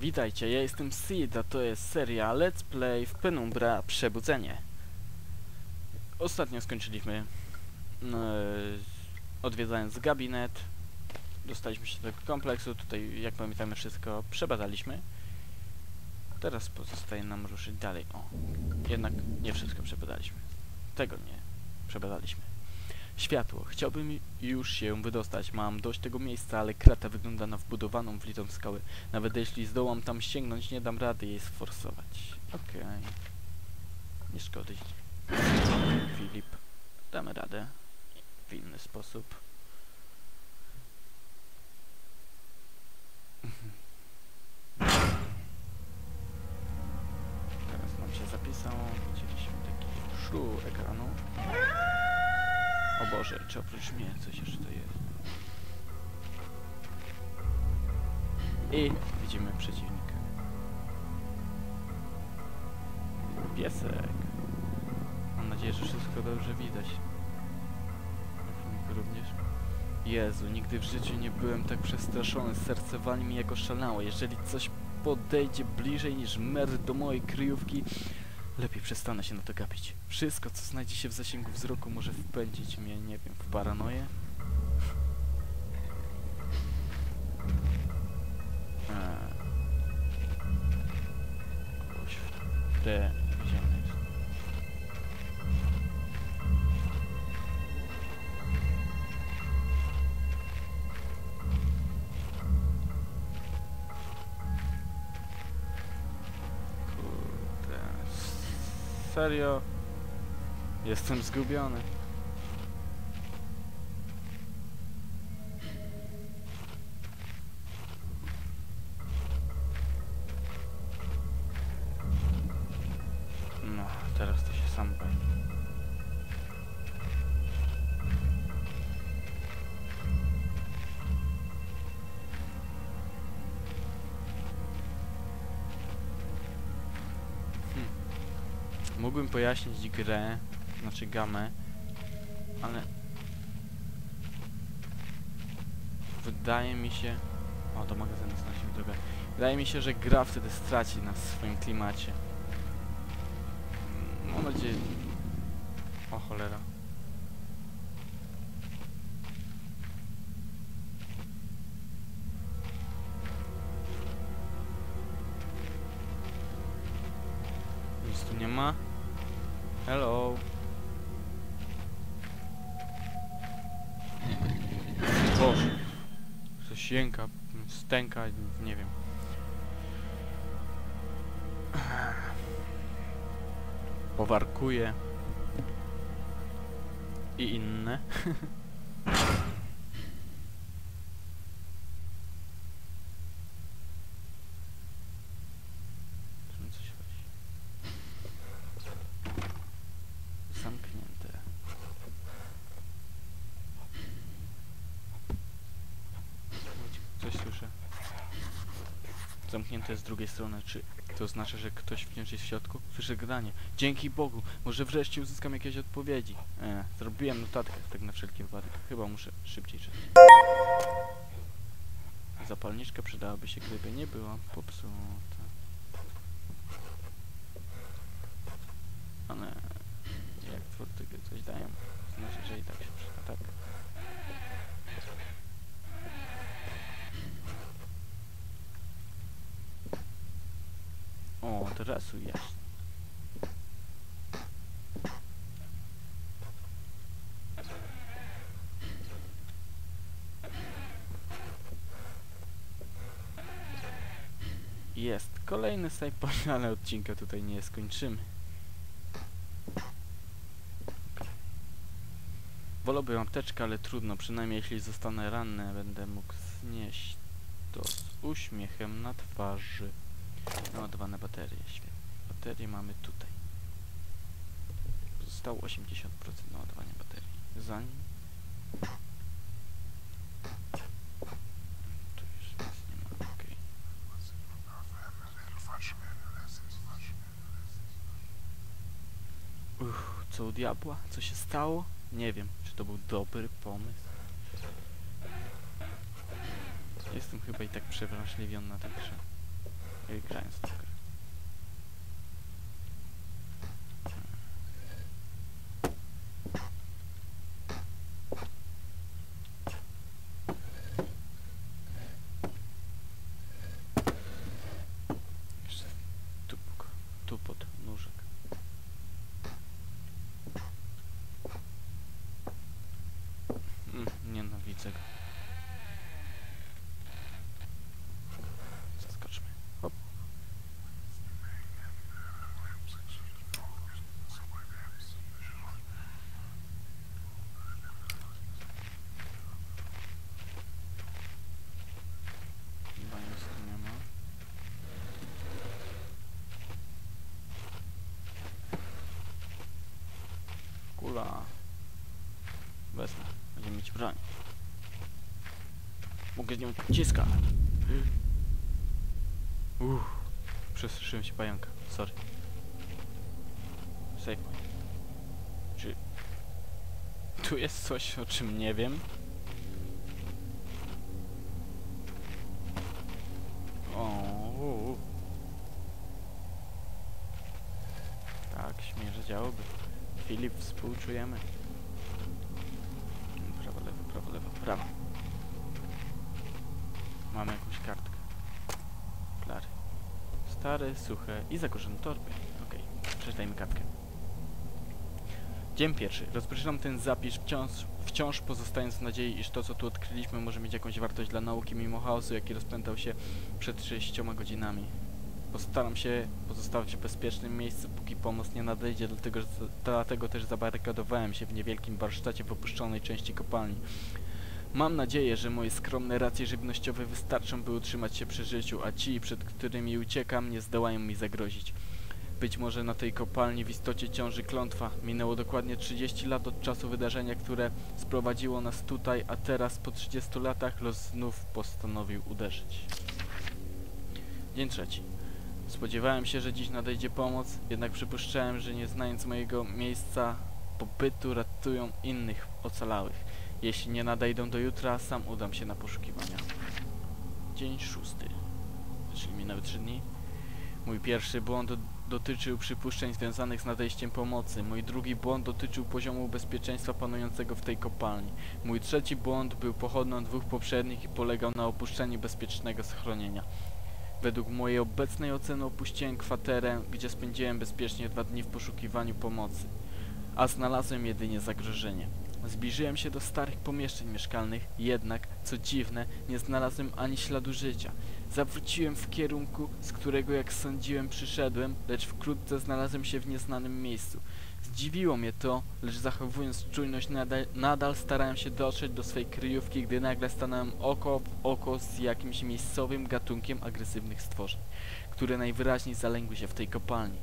Witajcie, ja jestem Sid, a to jest seria Let's Play w Penumbra Przebudzenie. Ostatnio skończyliśmy e, odwiedzając gabinet. Dostaliśmy się do tego kompleksu, tutaj jak pamiętamy wszystko przebadaliśmy. Teraz pozostaje nam ruszyć dalej. O, jednak nie wszystko przebadaliśmy. Tego nie przebadaliśmy. Światło. Chciałbym już się wydostać. Mam dość tego miejsca, ale krata wygląda na wbudowaną w litą skałę. Nawet jeśli zdołam tam sięgnąć, nie dam rady jej sforsować. Okej. Nie szkody. Filip. Damy radę. W inny sposób. Czy oprócz mnie coś jeszcze to jest? I widzimy przeciwnika. Piesek. Mam nadzieję, że wszystko dobrze widać. Również. Jezu, nigdy w życiu nie byłem tak przestraszony. Serce wali mi jako szalałe. Jeżeli coś podejdzie bliżej niż mer do mojej kryjówki, lepiej przestanę się na to gapić. Wszystko, co znajdzie się w zasięgu wzroku, może wpędzić mnie, nie wiem, w paranoję. Eee. Te Serio? Jestem zgubiony. Mógłbym pojaśnić grę, znaczy gamę, ale wydaje mi się... O, do magazynu znaleźliśmy drogę. Wydaje mi się, że gra wtedy straci na swoim klimacie. Mm, Mam nadzieję... O cholera. Coś jęka, stęka, nie wiem. Powarkuje. I inne. Czym coś chodzi? Zamknięte. Coś słyszę. Zamknięte z drugiej strony. Czy to oznacza, że ktoś wciąż jest w środku? Słyszę gadanie. Dzięki Bogu! Może wreszcie uzyskam jakieś odpowiedzi. E, zrobiłem notatkę, tak na wszelki wypadek. Chyba muszę szybciej czytać. Zapalniczka przydałaby się, gdyby nie była popsuta. Ale jak twórcy coś dają, znaczy, że i tak się przyda, tak? O, teraz jest. Jest. Kolejny point, ale odcinka tutaj nie skończymy. Wolałbym apteczkę, ale trudno. Przynajmniej jeśli zostanę ranny, będę mógł znieść to z uśmiechem na twarzy. Naładowane baterie, świetnie. Baterie mamy tutaj. Zostało 80% naładowania baterii. Zanim... Tu już nic nie ma. Uff, co u diabła? Co się stało? Nie wiem, czy to był dobry pomysł. Jestem chyba i tak przewrażliwiony na tę grze. begrenzt. Kula. Wezmę. Będziemy mieć broń. Mogę z nią ciskać. Uff. Przestraszyłem się pająka. Sorry. Save. Czy... Tu jest coś, o czym nie wiem? O. u, u. Tak, śmierze działoby. Filip, współczujemy. Prawo, lewo, prawo, lewo, prawo. Mamy jakąś kartkę. Klary. Stare, suche i zakorzone torby. Okej, przeczytajmy kartkę. Dzień pierwszy. Rozpoczynam ten zapis wciąż, wciąż pozostając w nadziei, iż to, co tu odkryliśmy, może mieć jakąś wartość dla nauki, mimo chaosu, jaki rozpętał się przed 6 godzinami. Postaram się pozostawać w bezpiecznym miejscu, póki pomoc nie nadejdzie, dlatego, dlatego też zabarykadowałem się w niewielkim warsztacie w opuszczonej części kopalni. Mam nadzieję, że moje skromne racje żywnościowe wystarczą, by utrzymać się przy życiu, a ci, przed którymi uciekam, nie zdołają mi zagrozić. Być może na tej kopalni w istocie ciąży klątwa. Minęło dokładnie 30 lat od czasu wydarzenia, które sprowadziło nas tutaj, a teraz po 30 latach los znów postanowił uderzyć. Dzień trzeci. Spodziewałem się, że dziś nadejdzie pomoc, jednak przypuszczałem, że nie znając mojego miejsca pobytu ratują innych ocalałych. Jeśli nie nadejdą do jutra, sam udam się na poszukiwania. Dzień szósty. Czyli minęły trzy dni. Mój pierwszy błąd do- dotyczył przypuszczeń związanych z nadejściem pomocy. Mój drugi błąd dotyczył poziomu bezpieczeństwa panującego w tej kopalni. Mój trzeci błąd był pochodną dwóch poprzednich i polegał na opuszczeniu bezpiecznego schronienia. Według mojej obecnej oceny opuściłem kwaterę, gdzie spędziłem bezpiecznie dwa dni w poszukiwaniu pomocy. A znalazłem jedynie zagrożenie. Zbliżyłem się do starych pomieszczeń mieszkalnych, jednak, co dziwne, nie znalazłem ani śladu życia. Zawróciłem w kierunku, z którego jak sądziłem przyszedłem, lecz wkrótce znalazłem się w nieznanym miejscu. Zdziwiło mnie to, lecz zachowując czujność nadal, nadal starałem się dotrzeć do swej kryjówki, gdy nagle stanąłem oko w oko z jakimś miejscowym gatunkiem agresywnych stworzeń, które najwyraźniej zalęgły się w tej kopalni.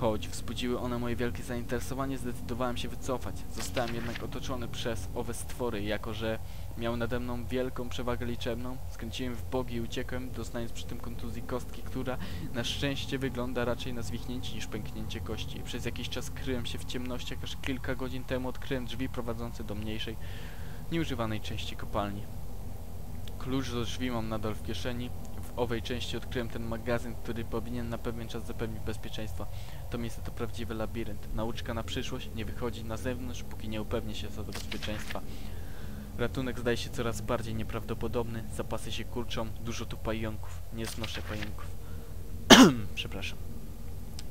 Choć wzbudziły one moje wielkie zainteresowanie, zdecydowałem się wycofać. Zostałem jednak otoczony przez owe stwory, jako że miał nade mną wielką przewagę liczebną. Skręciłem w bogi i uciekłem, doznając przy tym kontuzji kostki, która na szczęście wygląda raczej na zwichnięcie niż pęknięcie kości. Przez jakiś czas kryłem się w ciemnościach, aż kilka godzin temu odkryłem drzwi prowadzące do mniejszej, nieużywanej części kopalni. Klucz do drzwi mam nadal w kieszeni. Owej części odkryłem ten magazyn, który powinien na pewien czas zapewnić bezpieczeństwo. To miejsce to prawdziwy labirynt. Nauczka na przyszłość nie wychodzi na zewnątrz, póki nie upewni się co do bezpieczeństwa. Ratunek zdaje się coraz bardziej nieprawdopodobny. Zapasy się kurczą, dużo tu pająków. Nie znoszę pająków. Przepraszam.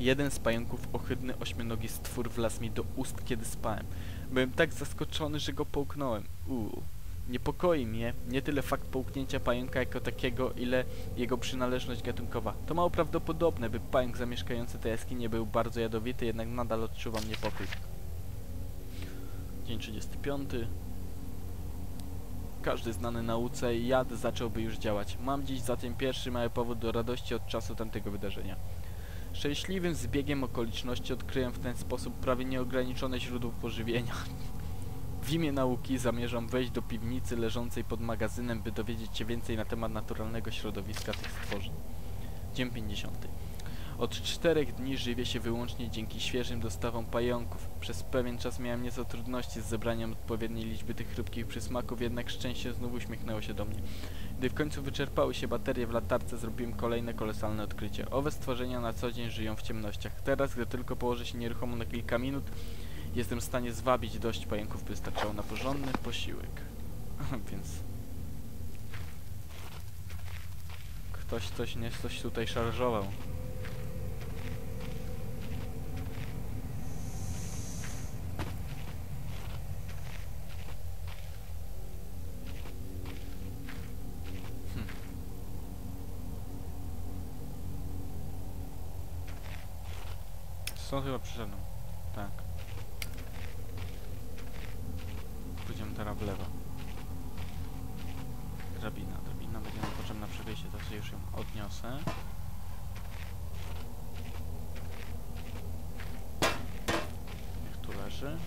Jeden z pająków, ohydny ośmionogi stwór wlazł mi do ust, kiedy spałem. Byłem tak zaskoczony, że go połknąłem. Uuu. Niepokoi mnie nie tyle fakt połknięcia pająka jako takiego, ile jego przynależność gatunkowa. To mało prawdopodobne, by pająk zamieszkający te jaskinie był bardzo jadowity, jednak nadal odczuwam niepokój. Dzień 35. Każdy znany nauce jad zacząłby już działać. Mam dziś zatem pierwszy mały powód do radości od czasu tamtego wydarzenia. Szczęśliwym zbiegiem okoliczności odkryłem w ten sposób prawie nieograniczone źródło pożywienia. W imię nauki zamierzam wejść do piwnicy leżącej pod magazynem, by dowiedzieć się więcej na temat naturalnego środowiska tych stworzeń. Dzień 50. Od czterech dni żywię się wyłącznie dzięki świeżym dostawom pająków. Przez pewien czas miałem nieco trudności z zebraniem odpowiedniej liczby tych chrupkich przysmaków, jednak szczęście znów uśmiechnęło się do mnie. Gdy w końcu wyczerpały się baterie w latarce, zrobiłem kolejne kolosalne odkrycie. Owe stworzenia na co dzień żyją w ciemnościach. Teraz, gdy tylko położę się nieruchomo na kilka minut, jestem w stanie zwabić dość pająków, by starczało na porządny posiłek. Więc... Ktoś coś nie coś tutaj szarżował. Hm. Stąd chyba przyszedłem. Tak. Pójdziemy teraz w lewo. Drabina, drabina będzie nam potrzebna przy wyjściu, to sobie już ją odniosę. Niech tu leży.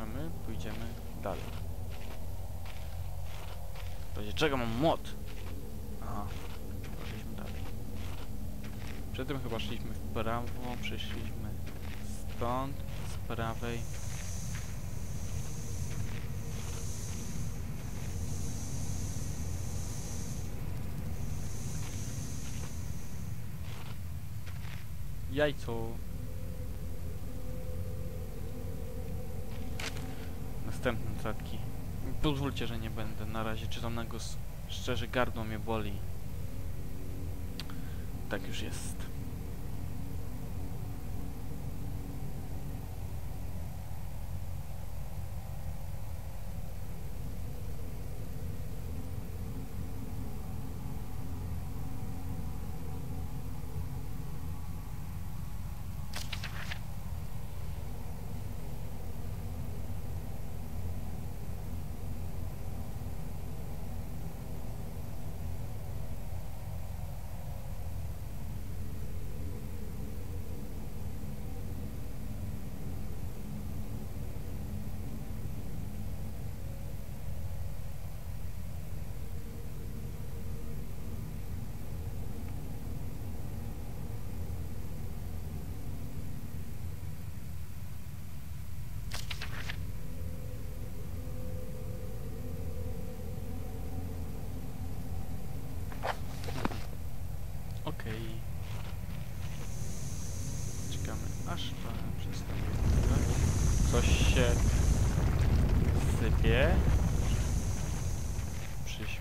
A my pójdziemy dalej. W razie czego mam młot? Aha, poszliśmy dalej. Przedtem chyba szliśmy w prawo, przyszliśmy stąd, z prawej. Jajco. Następne notatki. Pozwólcie, że nie będę na razie czytam na. Szczerze, gardło mnie boli. Tak już jest. Okej. Czekamy aż pan przestanie nagrywać. Coś się sypie. Przyśpisz.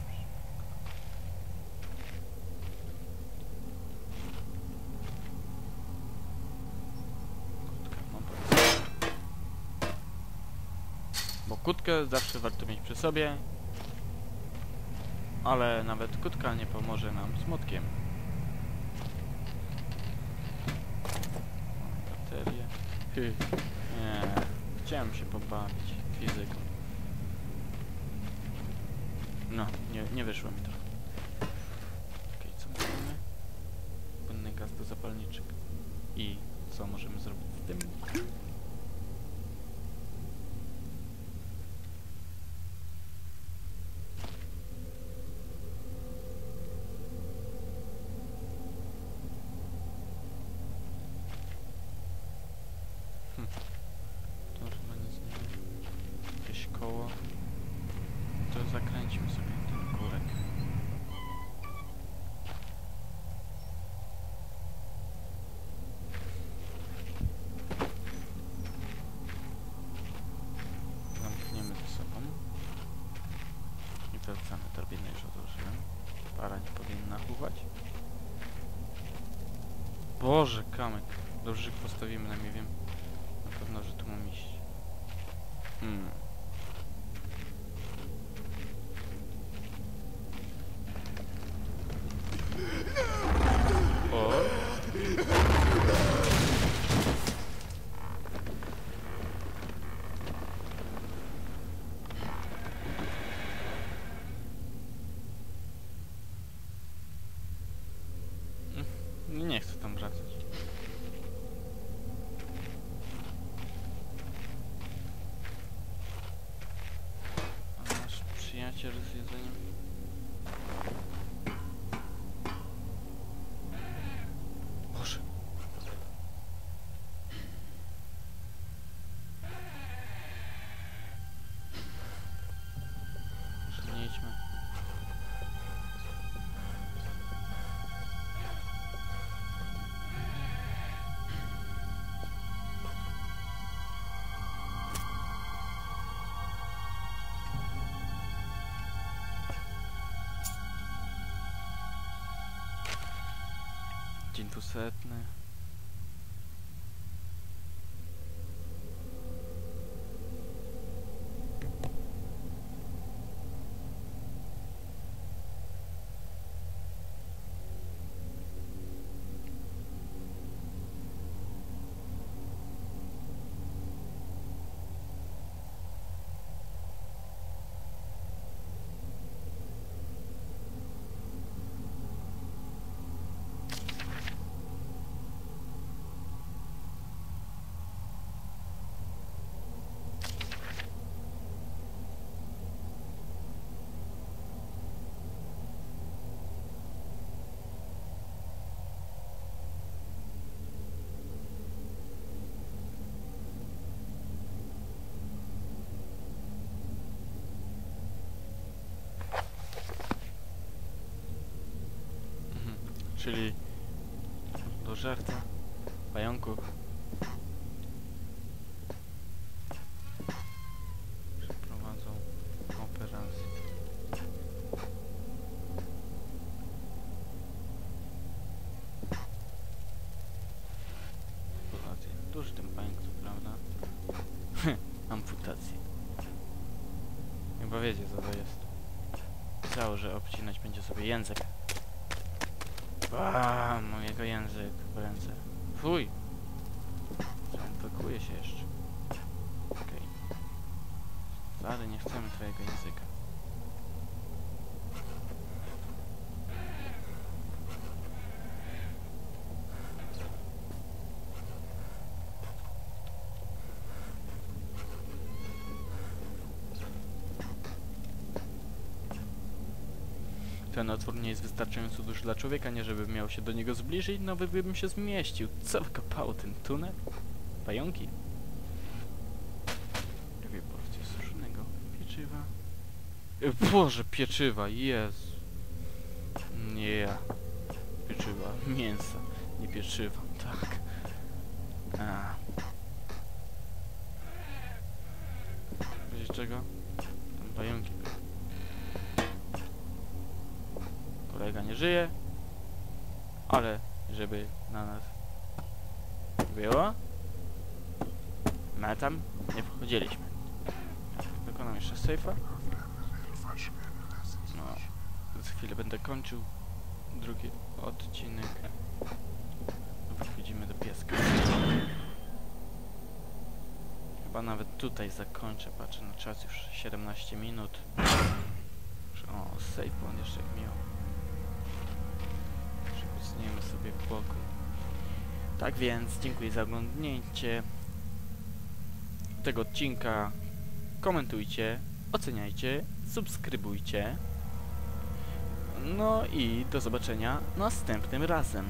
Kutkę mam powiedzieć. Bo kutkę zawsze warto mieć przy sobie. Ale nawet kutka nie pomoże nam z młotkiem. Baterie. Nie. Chciałem się pobawić fizyką. No, nie, nie wyszło mi to. Okej, co mamy? Płynny gaz do zapalniczek. I co możemy zrobić z tym? To chyba nic nie ma. Jakieś koło. To zakręćmy sobie ten górek. Zamkniemy ze sobą. I wracamy. Drabinę już odłożyłem. Para chuchać. Boże, kamek. Dobrze, że postawimy na nie wiem. Na pewno, że tu mam iść. Hmm. geçme. День двусетный. Czyli do żarcia pająków. Przeprowadzą operację. Amputację. Prawda. Wiecie co to jest. Pisało, że obcinać będzie sobie język. A, mojego język w ręce. Fuj! Zainfekuje się jeszcze. Okej. Wcale nie chcemy twojego języka. Ten otwór nie jest wystarczająco duży dla człowieka, nie żeby miał się do niego zbliżyć, no by bym się zmieścił. Co wykopało ten tunel? Pająki? Dwie porcje suszonego pieczywa. E, Boże, pieczywa, jest. Nie. Pieczywa, mięsa, nie pieczywa, tak. A. Wiecie czego? Tam pająki. Kolega nie żyje, ale żeby na nas było, my tam nie wchodziliśmy. Wykonam jeszcze safe'a. No, za chwilę będę kończył drugi odcinek. Wchodzimy do pieska. Chyba nawet tutaj zakończę, patrzę na czas już 17 minut. O, save point jeszcze jak miło. Przykucniemy sobie w boku. Tak więc, dziękuję za oglądnięcie tego odcinka. Komentujcie, oceniajcie, subskrybujcie. No i do zobaczenia następnym razem.